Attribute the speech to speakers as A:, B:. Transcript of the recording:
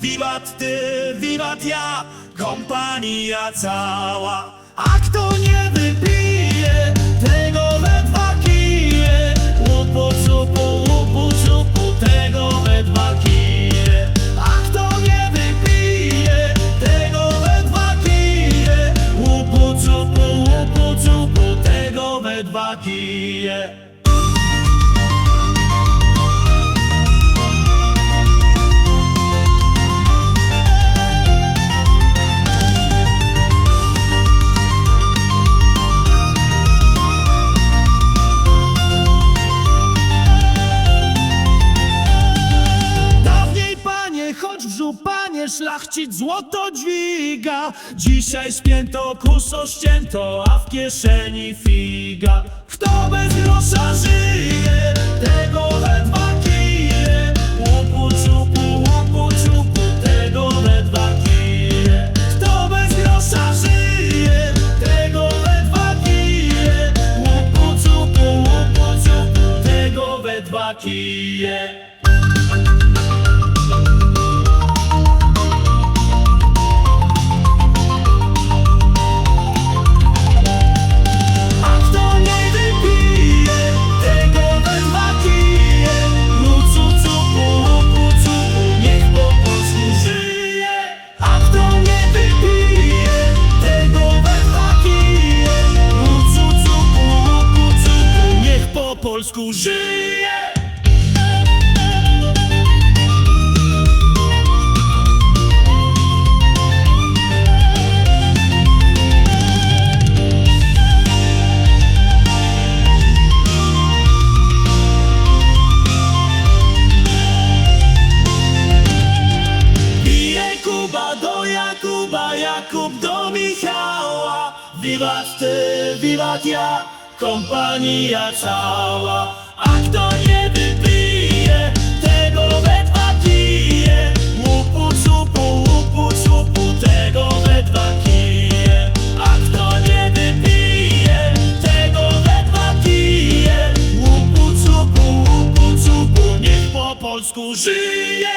A: wiwat ty, wiwat ja, kompania cała. A kto nie wypije, tego we dwa kije. Łupu, cupu, łupu, cupu, tego we dwa kije. A kto nie wypije, tego we dwa kije. Łupu, cupu, łupu, cupu, tego we dwa kije. Szlachcic złoto dźwiga. Dzisiaj spięto kuso ścięto, a w kieszeni figa. Kto bez grosza żyje, tego ledwa polsku żyje. Jakub do Michała. Wiwat ty, wiwat ja, kompania cała. A kto nie wypije, tego we dwa kije Łupu, czupu, łupu, tego we dwa kije A kto nie wypije, tego we dwa kije Łupu, czupu, łupu, czupu, niech po polsku żyje.